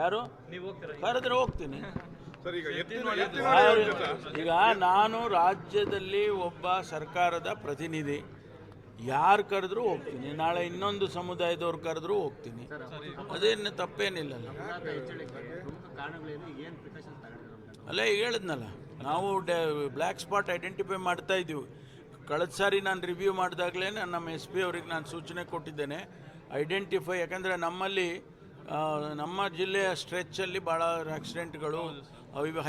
ಯಾರು? ಕರೆದ್ರೆ ಹೋಗ್ತೀನಿ. ಸರ್ ಈಗ ನಾನು ರಾಜ್ಯದಲ್ಲಿ ಒಬ್ಬ ಸರ್ಕಾರದ ಪ್ರತಿನಿಧಿ. ಯಾರು ಕರೆದ್ರೂ ಹೋಗ್ತೀನಿ. ನಾಳೆ ಇನ್ನೊಂದು ಸಮುದಾಯದವ್ರು ಕರೆದ್ರೂ ಹೋಗ್ತೀನಿ. ಅದೇನು ತಪ್ಪೇನಿಲ್ಲ ಅಲ್ಲೇ ಈಗ ಹೇಳಿದ್ನಲ್ಲ ನಾವು ಬ್ಲ್ಯಾಕ್ ಸ್ಪಾಟ್ ಐಡೆಂಟಿಫೈ ಮಾಡ್ತಾ ಇದ್ದೀವಿ. ಕಳೆದ ಸಾರಿ ನಾನು ರಿವ್ಯೂ ಮಾಡಿದಾಗಲೇ ನಮ್ಮ ಎಸ್ ಪಿ ಅವ್ರಿಗೆ ನಾನು ಸೂಚನೆ ಕೊಟ್ಟಿದ್ದೇನೆ. ಐಡೆಂಟಿಫೈ ಯಾಕಂದರೆ ನಮ್ಮಲ್ಲಿ ನಮ್ಮ ಜಿಲ್ಲೆಯ ಸ್ಟ್ರೆಚ್ಚಲ್ಲಿ ಭಾಳ ಆಕ್ಸಿಡೆಂಟ್ಗಳು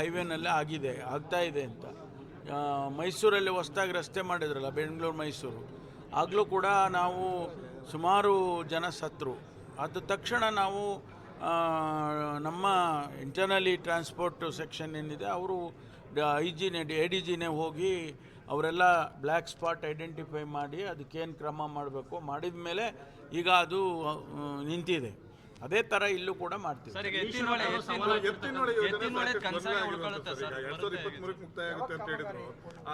ಹೈವೇನಲ್ಲೇ ಆಗಿದೆ, ಆಗ್ತಾ ಇದೆ ಅಂತ. ಮೈಸೂರಲ್ಲಿ ಹೊಸ್ದಾಗಿ ರಸ್ತೆ ಮಾಡಿದ್ರಲ್ಲ, ಬೆಂಗಳೂರು, ಮೈಸೂರು. ಆಗಲೂ ಕೂಡ ನಾವು ಸುಮಾರು ಜನ ಸತ್ರು. ಆದ ತಕ್ಷಣ ನಾವು ನಮ್ಮ ಇಂಟರ್ನಲಿ ಟ್ರಾನ್ಸ್ಪೋರ್ಟ್ ಸೆಕ್ಷನ್ ಏನಿದೆ, ಅವರು ಐ ಜಿನೇ ಎ ಡಿ ಜಿನೇ ಹೋಗಿ ಅವರೆಲ್ಲ ಬ್ಲ್ಯಾಕ್ ಸ್ಪಾಟ್ ಐಡೆಂಟಿಫೈ ಮಾಡಿ ಅದಕ್ಕೇನು ಕ್ರಮ ಮಾಡಬೇಕು ಮಾಡಿದ ಮೇಲೆ ಈಗ ಅದು ನಿಂತಿದೆ. ಅದೇ ತರ ಇಲ್ಲೂ ಕೂಡ ಮಾಡ್ತೀವಿ. ಸರ್ ಈಗ ಎತ್ತಿನೊಳೆ ಎತ್ತಿನೊಳೆ ಎತ್ತಿನೊಳೆ ಸಾಕಷ್ಟು ಉಳ್ಕೊಳ್ಳುತ್ತೆ ಸರ್. ಎರಡ್ ಸಾವಿರದ ಇಪ್ಪತ್ಮೂರಕ್ಕೆ ಮುಕ್ತಾಯ ಆಗುತ್ತೆ ಅಂತ ಹೇಳಿದ್ರು.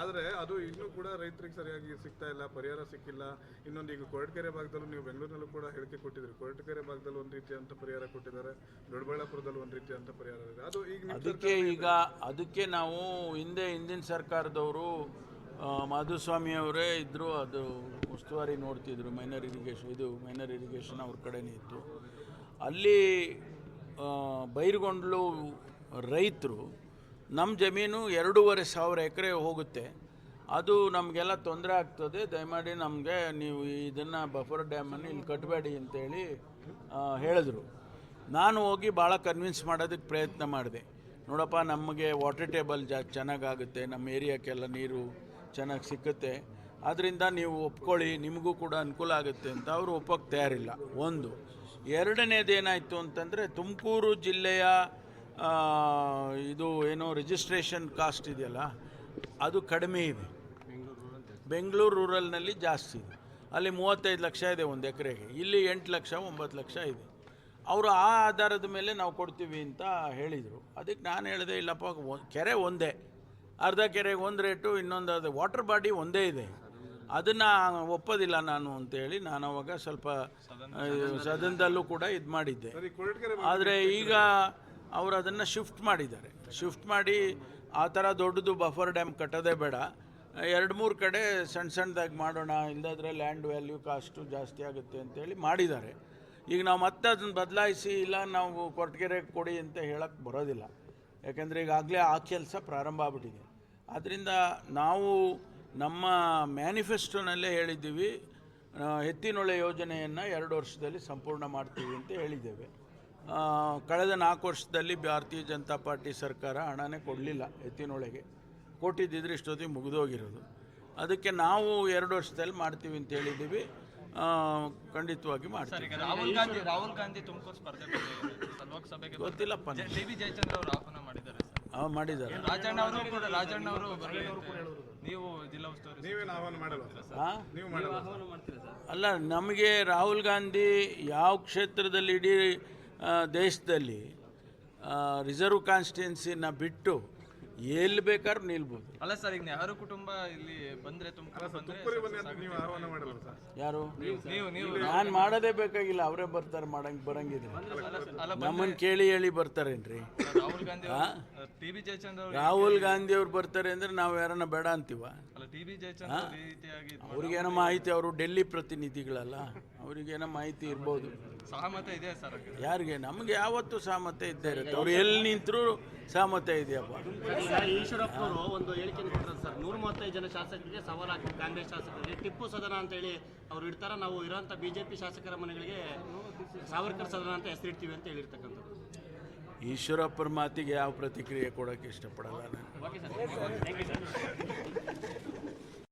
ಆದ್ರೆ ಅದು ಇನ್ನೂ ಕೂಡ ರೈತರಿಗೆ ಸರಿಯಾಗಿ ಸಿಗ್ತಾ ಇಲ್ಲ ಪರಿಹಾರ ಸಿಕ್ಕಿಲ್ಲ. ಇನ್ನೊಂದು ಈಗ ಕೊರಟಗೆರೆ ಭಾಗದಲ್ಲೂ ನೀವು ಬೆಂಗಳೂರಿನಲ್ಲೂ ಕೂಡ ಹೇಳಿಕೆ ಕೊಟ್ಟಿದ್ರಿ ಕೊರಟಗೆರೆ ಭಾಗದಲ್ಲಿ ಒಂದು ರೀತಿಯಂತ ಪರಿಹಾರ ಕೊಟ್ಟಿದ್ದಾರೆ. ದೊಡ್ಡಬಳ್ಳಾಪುರದಲ್ಲಿ ಒಂದು ರೀತಿಯಂತ ಪರಿಹಾರ ಇದೆ. ಅದು ಈಗ ಅದಕ್ಕೆ ಈಗ ಅದಕ್ಕೆ ನಾವು ಹಿಂದೆ ಹಿಂದಿನ ಸರ್ಕಾರದವರು ಆ, ಮಾಧುಸ್ವಾಮಿ ಅವರೇ ಇದ್ದರು ಅದು ಉಸ್ತುವಾರಿ ನೋಡ್ತಿದ್ರು ಮೈನರ್ ಇರಿಗೇಷನ್ ಇದು ಮೈನರ್ ಇರಿಗೇಷನ್ ಅವ್ರ ಕಡೆನೇ ಇತ್ತು. ಅಲ್ಲಿ ಬೈರ್ಗೊಂಡ್ಲು ರೈತರು ನಮ್ಮ ಜಮೀನು ಎರಡೂವರೆ ಸಾವಿರ ಎಕರೆ ಹೋಗುತ್ತೆ. ಅದು ನಮಗೆಲ್ಲ ತೊಂದರೆ ಆಗ್ತದೆ ದಯಮಾಡಿ ನಮಗೆ ನೀವು ಇದನ್ನು ಬಫರ್ ಡ್ಯಾಮನ್ನು ಇಲ್ಲಿ ಕಟ್ಟಬೇಡಿ ಅಂತೇಳಿ ಹೇಳಿದ್ರು. ನಾನು ಹೋಗಿ ಭಾಳ ಕನ್ವಿನ್ಸ್ ಮಾಡೋದಕ್ಕೆ ಪ್ರಯತ್ನ ಮಾಡಿದೆ. ನೋಡಪ್ಪ ನಮಗೆ ವಾಟರ್ ಟೇಬಲ್ ಜಾ ಚೆನ್ನಾಗಾಗುತ್ತೆ ನಮ್ಮ ಏರಿಯಾಕ್ಕೆಲ್ಲ ನೀರು ಚೆನ್ನಾಗಿ ಸಿಕ್ಕುತ್ತೆ. ಅದರಿಂದ ನೀವು ಒಪ್ಕೊಳ್ಳಿ, ನಿಮಗೂ ಕೂಡ ಅನುಕೂಲ ಆಗುತ್ತೆ ಅಂತ ಅವರು ಒಪ್ಪೋಕ್ಕೆ ತಯಾರಿಲ್ಲ. ಒಂದು. ಎರಡನೇದೇನಾಯಿತು ಅಂತಂದರೆ ತುಮಕೂರು ಜಿಲ್ಲೆಯ ಇದು ಏನೋ ರಿಜಿಸ್ಟ್ರೇಷನ್ ಕಾಸ್ಟ್ ಇದೆಯಲ್ಲ, ಅದು ಕಡಿಮೆ ಇದೆ. ಬೆಂಗಳೂರು ರೂರಲ್ನಲ್ಲಿ ಜಾಸ್ತಿ ಇದೆ. ಅಲ್ಲಿ ಮೂವತ್ತೈದು ಲಕ್ಷ ಇದೆ ಒಂದು ಎಕರೆಗೆ. ಇಲ್ಲಿ ಎಂಟು ಲಕ್ಷ, ಒಂಬತ್ತು ಲಕ್ಷ ಇದೆ. ಅವರು ಆ ಆಧಾರದ ಮೇಲೆ ನಾವು ಕೊಡ್ತೀವಿ ಅಂತ ಹೇಳಿದರು. ಅದಕ್ಕೆ ನಾನು ಹೇಳಿದೆ ಇಲ್ಲಪ್ಪ ಕೆರೆ ಒಂದೇ. ಅರ್ಧ ಕೆರೆಗೆ ಒಂದು ರೇಟು ಇನ್ನೊಂದು ಅದು ವಾಟರ್ ಬಾಡಿ ಒಂದೇ ಇದೆ. ಅದನ್ನು ಒಪ್ಪೋದಿಲ್ಲ ನಾನು ಅಂತೇಳಿ ನಾನು ಅವಾಗ ಸ್ವಲ್ಪ ಸದನದಲ್ಲೂ ಕೂಡ ಇದು ಮಾಡಿದ್ದೆ. ಆದರೆ ಈಗ ಅವರು ಅದನ್ನು ಶಿಫ್ಟ್ ಮಾಡಿದ್ದಾರೆ. ಶಿಫ್ಟ್ ಮಾಡಿ ಆ ಥರ ದೊಡ್ಡದು ಬಫರ್ ಡ್ಯಾಮ್ ಕಟ್ಟೋದೇ ಬೇಡ. ಎರಡು ಮೂರು ಕಡೆ ಸಣ್ಣ ಸಣ್ಣದಾಗಿ ಮಾಡೋಣ ಇಲ್ಲದ್ರೆ ಲ್ಯಾಂಡ್ ವ್ಯಾಲ್ಯೂ ಕಾಸ್ಟು ಜಾಸ್ತಿ ಆಗುತ್ತೆ ಅಂತೇಳಿ ಮಾಡಿದ್ದಾರೆ. ಈಗ ನಾವು ಮತ್ತೆ ಅದನ್ನು ಬದಲಾಯಿಸಿ ಇಲ್ಲ ನಾವು ಕೊರಟಗೆರೆಗೆ ಕೊಡಿ ಅಂತ ಹೇಳಕ್ಕೆ ಬರೋದಿಲ್ಲ. ಯಾಕೆಂದರೆ ಈಗಾಗಲೇ ಆ ಕೆಲಸ ಪ್ರಾರಂಭ ಆಗ್ಬಿಟ್ಟಿದೆ. ಆದ್ದರಿಂದ ನಾವು ನಮ್ಮ ಮ್ಯಾನಿಫೆಸ್ಟೋನಲ್ಲೇ ಹೇಳಿದ್ದೀವಿ ಎತ್ತಿನೊಳೆ ಯೋಜನೆಯನ್ನು ಎರಡು ವರ್ಷದಲ್ಲಿ ಸಂಪೂರ್ಣ ಮಾಡ್ತೀವಿ ಅಂತ ಹೇಳಿದ್ದೇವೆ. ಕಳೆದ ನಾಲ್ಕು ವರ್ಷದಲ್ಲಿ ಭಾರತೀಯ ಜನತಾ ಪಾರ್ಟಿ ಸರ್ಕಾರ ಹಣನೇ ಕೊಡಲಿಲ್ಲ ಎತ್ತಿನೊಳೆಗೆ. ಕೊಟ್ಟಿದ್ದಿದ್ರೆ ಇಷ್ಟೊತ್ತಿಗೆ ಮುಗಿದೋಗಿರೋದು. ಅದಕ್ಕೆ ನಾವು ಎರಡು ವರ್ಷದಲ್ಲಿ ಮಾಡ್ತೀವಿ ಅಂತ ಹೇಳಿದ್ದೀವಿ. ಖಂಡಿತವಾಗಿ ಸರ್ ಮಾಡ್ತೀವಿ ರಾಹುಲ್ ಗಾಂಧಿ ರಾಹುಲ್ ಗಾಂಧಿ ತುಮಕೂರು ಸ್ಪರ್ಧೆ ಗೊತ್ತಿಲ್ಲಪ್ಪ ಮಾಡಿದ್ದಾರೆ ಸರ್. ಮಾಡಿದ್ದಾರೆ. ರಾಜಣ್ಣ ಅವರು ಕೂಡ ರಾಜಣ್ಣ ಅವರು ನೀವು ಜಿಲ್ಲಾ ಅಲ್ಲ ನಮಗೆ ರಾಹುಲ್ ಗಾಂಧಿ ಯಾವ ಕ್ಷೇತ್ರದಲ್ಲಿ ಇಡೀ ದೇಶದಲ್ಲಿ ರಿಸರ್ವ್ ಕಾನ್ಸ್ಟಿಟ್ಯೂನ್ಸಿನ ಬಿಟ್ಟು ಎಲ್ಲಿ ಬೇಕಾದ್ರೂ ನಿಲ್ಬೋದು. ಅಲ್ಲ ಸರ್ ಈಗ ನೆಹರು ಕುಟುಂಬ ಇಲ್ಲಿ ಬಂದ್ರೆ ಯಾರು? ನಾನು ಮಾಡೋದೇ ಬೇಕಾಗಿಲ್ಲ ಅವರೇ ಬರ್ತಾರೆ ಮಾಡಂಗ್ ಬರಂಗಿದ್ರೆ ನಮ್ಮನ್ ನಮ್ಮನ್ನು ಕೇಳಿ ಹೇಳಿ ಬರ್ತಾರೇನ್ರಿ? ರಾಹುಲ್ ಗಾಂಧಿ ಟಿ ಬಿ ಜಯಚಂದ್ರ ರಾಹುಲ್ ಗಾಂಧಿ ಅವ್ರು ಬರ್ತಾರೆ ಅಂದ್ರೆ ನಾವು ಯಾರನ್ನ ಬೇಡ ಅಂತೀವ? ಅಲ್ಲ ಟಿ ಬಿ ಜಯಚಂದ್ರ ಅವರು ಈ ರೀತಿಯಾಗಿ ಅವ್ರಿಗೇನೋ ಮಾಹಿತಿ ಅವರು ಡೆಲ್ಲಿ ಪ್ರತಿನಿಧಿಗಳಲ್ಲ ಅವ್ರಿಗೇನೋ ಮಾಹಿತಿ ಇರ್ಬೋದು. ಸಹಮತ ಇದೆ ಸರ್ ಯಾರಿಗೆ? ನಮಗೆ ಯಾವತ್ತು ಸಾಮರ್ಥ್ಯ ಇದ್ದೇ ಇರುತ್ತೆ. ಅವ್ರು ಎಲ್ಲಿ ನಿಂತರೂ ಸಾಮರ್ಥ್ಯ ಇದೆಯಪ್ಪ. ಈಶ್ವರಪ್ಪ ಅವರು ಒಂದು ಹೇಳಿಕೆ ಕೊಟ್ಟರು ಸರ್. ನೂರ ಮೂವತ್ತೈದು ಜನ ಶಾಸಕರಿಗೆ ಸವಾಲು ಹಾಕಿ ಕಾಂಗ್ರೆಸ್ ಶಾಸಕರಿಗೆ. ಟಿಪ್ಪು ಸದನ ಅಂತ ಹೇಳಿ ಅವ್ರು ಇಡ್ತಾರ. ನಾವು ಇರೋಂಥ ಬಿಜೆಪಿ ಶಾಸಕರ ಮನೆಗಳಿಗೆ ಸಾವರ್ಕರ್ ಸದನ ಅಂತ ಹೆಸರಿಡ್ತೀವಿ ಅಂತ ಹೇಳಿರ್ತಕ್ಕಂಥದ್ದು ಈಶ್ವರಪ್ಪರ ಮಾತಿಗೆ ಯಾವ ಪ್ರತಿಕ್ರಿಯೆ ಕೊಡೋಕೆ ಇಷ್ಟಪಡಲ್ಲ ನಾನು.